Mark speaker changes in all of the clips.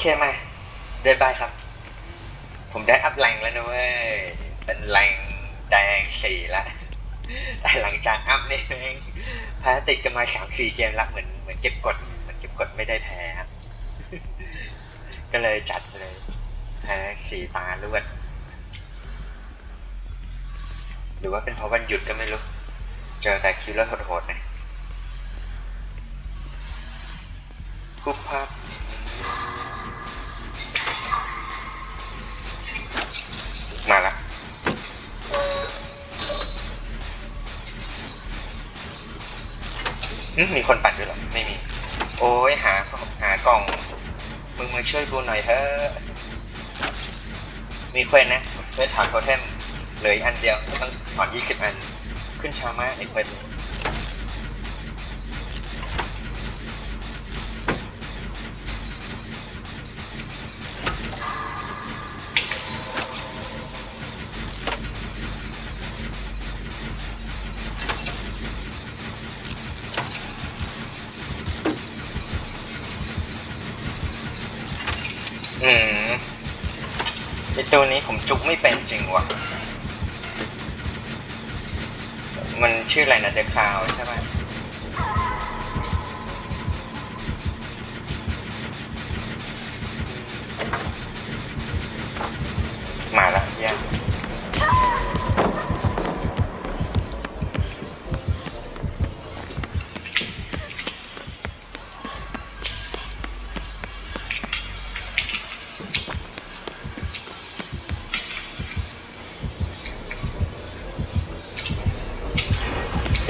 Speaker 1: เคมาเดินไปครับ ผมได้อัพแรงแล้วนะเว้ย เป็นแรงแดงสี่ละแต่หลังจากอัพนี่แม่งแพ้ติดกันมาสามสี่เกมละเหมือนเหมือนเก็บกดเหมือนเก็บกดไม่ได้แพ้ครับก็เลยจัดไปเลยแพ้สี่ตาลวด หรือว่าเป็นเพราะวันหยุดก็ไม่รู้ เจอแต่คิวเลอร์โหดๆนะทุกภาพ มาละมมีคนปัดด้วยเหรอ ไม่มี โอ้ยหาหากล่อง มึงมาช่วยกูหน่อยเถอะ มีเควสนะเควสถอนโทเทมเหลืออันเดียว ต้องถอนยี่สิบอัน ขึ้นช้ามากไอ้เควสนี้ ไอตัวนี้ผมจุกไม่เป็นจริงว่ะ มันชื่ออะไรนะเดคาวใช่ไหมมาแล้วย่า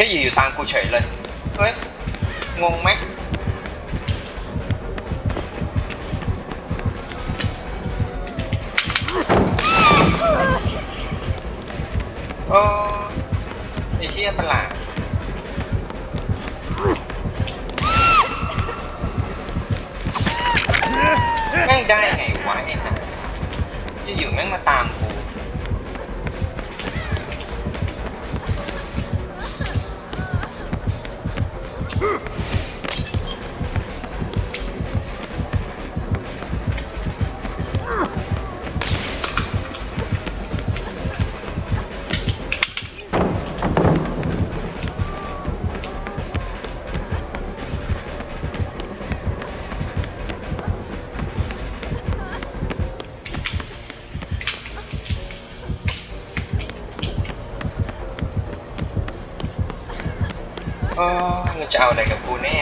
Speaker 1: ยอยู่ตามกูเฉยเลย เฮ้ย งงไหมโอ้ไอ้เหี้ยประหลาดแม่งได้ไงวะไอ้ห่าอยู่ๆแม่งมาตามกู โอ้มึงจะเอาอะไรกับกูแน่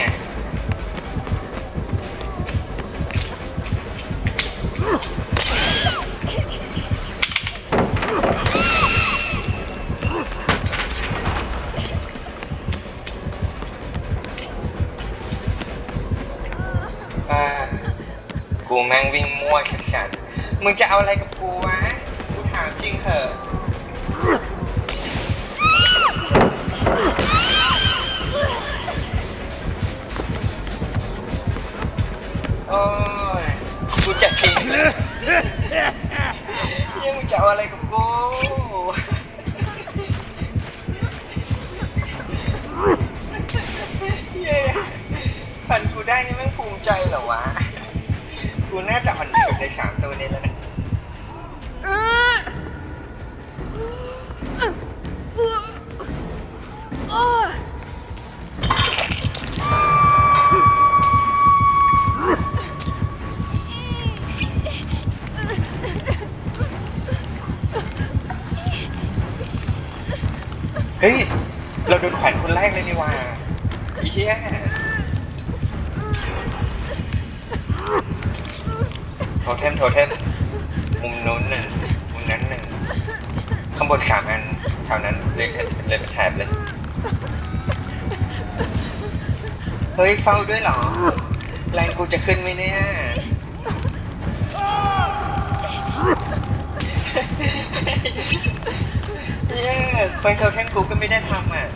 Speaker 1: อากูแม่งวิ่งมั่วชัดๆมึงจะเอาอะไรกับกูวะ กูถามจริงเถอะ ยังมึงจะเอาอะไรกับกูเย้ฟันกูได้นี่แม่งภูมิใจเหรอวะ กูน่าจะฟันสุดในสามตัวนี้แล้วนะ ดนแขวนคนแรกเลยนี่ว่าอีเหี้ยโทเทมโทเทมมุมนู้นหนึ่งมุมนั้นหนึ่งข้างบนสามอันแถวนั้นเลยเลยเป็นแถบเลย เฮ้ยเฝ้าด้วยเหรอ แรงกูจะขึ้นไหมเนี่ยเนี่ยเควสโทเทมกูก็ไม่ได้ทำอะ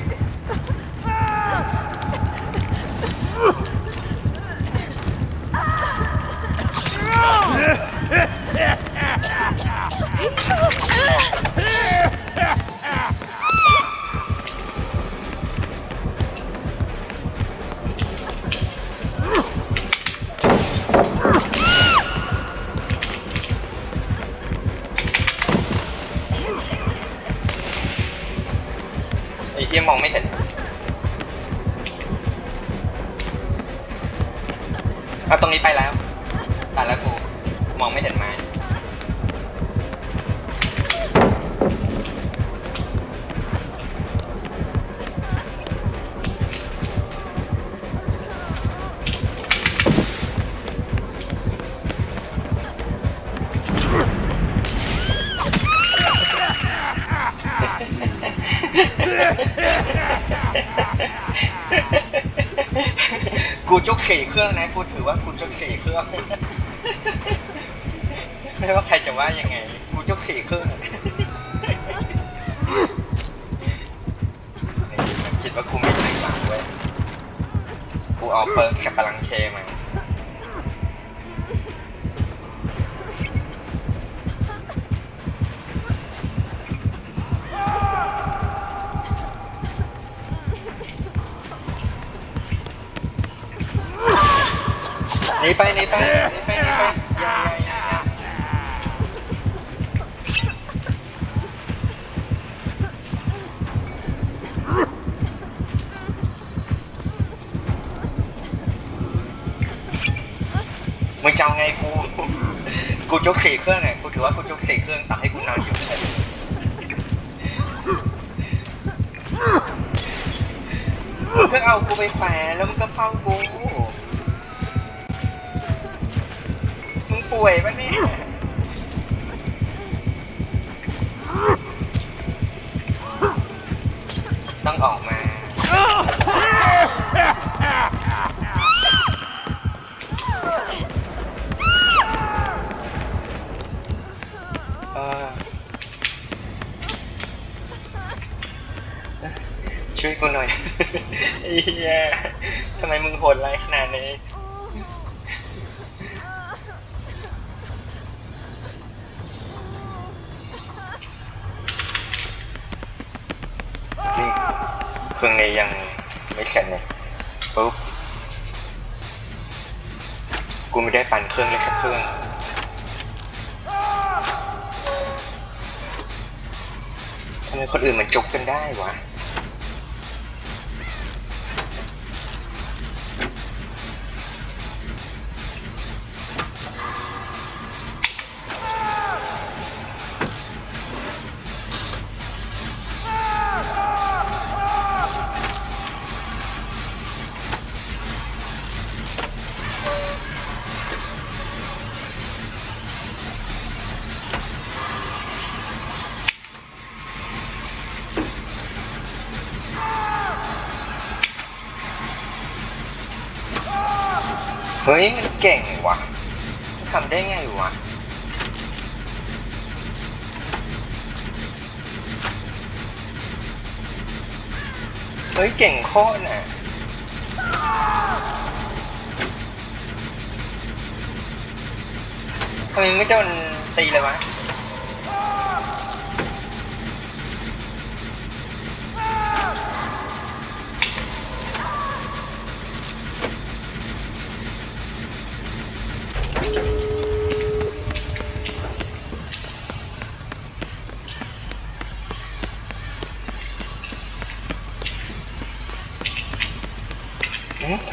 Speaker 1: ไอ้เยี่ยมมองไม่เห็น เอาตรงนี้ไปแล้วตายแล้วกูมองไม่เห็นไม้ กูจุกสี่เครื่องนะกูถือว่ากูจุกสี่เครื่องไม่ว่าใครจะว่ายังไง กูจุกสี่เครื่องคิดว่ากูไม่ใช่หลังเว้ยกูเอาเปิร์กสับปะรังเคมา หนีไปหนีไปหนีไปหนีไปอย่าอย่าอย่ามึงจะเอาไงกู กูจุกสี่เครื่องไงกูถือว่ากูจุกสี่เครื่องต่อให้กูนอนอยู่เฉยมึงก็เอากูไปแขวนแล้วมึงก็เฝ้ากู ป่วยปะเนี่ยต้องออกมา เออช่วยกูหน่อยไอ้เหี้ยทำไมมึงโหดร้ายขนาดนี้ เครื่องนี้ยังไม่เสร็จเลยปุ๊บกูไม่ได้ปั่นเครื่องเลยสักเครื่องทำไมคนอื่นมันจุกกันได้วะ เฮ้ยมันเก่งว่ะทำได้ไงวะเฮ้ยเก่งโคตรน่ะทำไมไม่โดนตีเลยวะ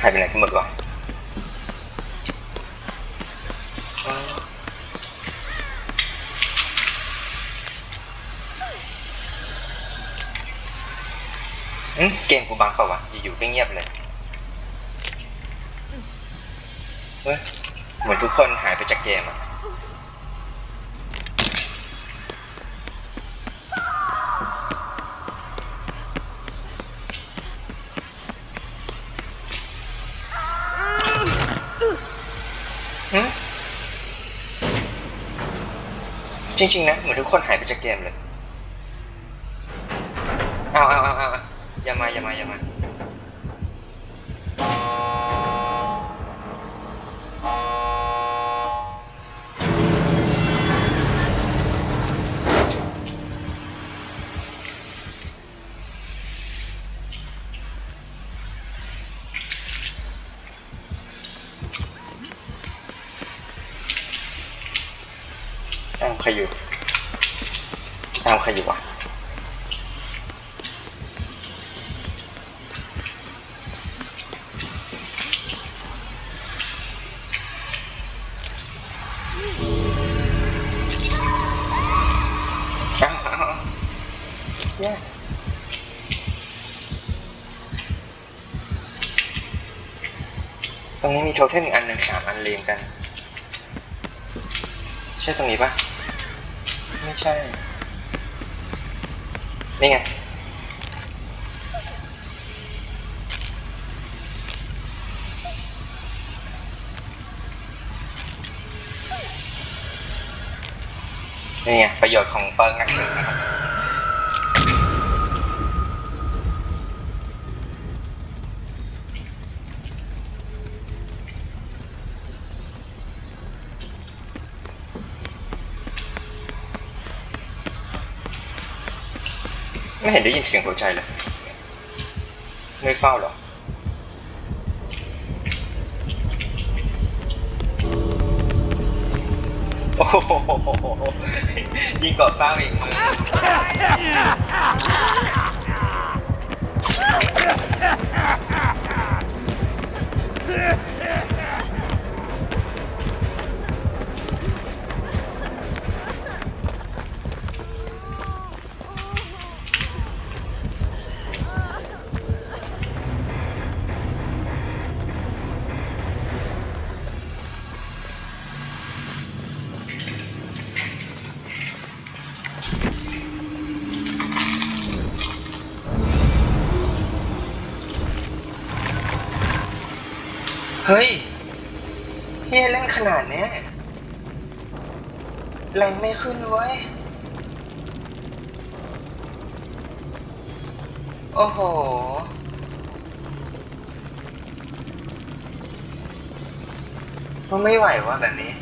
Speaker 1: อืมหายไปไหนกันหมดวะเกมกูบังเปล่าวะอยู่ๆก็เงียบเลยเฮ้ยเหมือนทุกคนหายไปจากเกมอะ จริงๆนะเหมือนทุกคนหายไปจากเกมเลย เอาเอาเอาเอาอย่ามาอย่ามาอย่ามา ใครอยู่เอาใครอยู่วะตรงนี้มีโทเทนอีกอันหนึ่งสามอันเรียงกัน ใช่ตรงนี้ปะ ใช่ นี่ไง นี่ไง ประโยชน์ของเปิงนักสืบนะครับ ไม่เห็นได้ยินเสียงหัวใจเลยไม่เฝ้าหรอโอ้โหยิงกดเฝ้าอีกมือ เฮ้ยเฮียเล่นขนาดเนี้ยแรงไม่ขึ้นเว้ย โอ้โหมันไม่ไหววะแบบนี้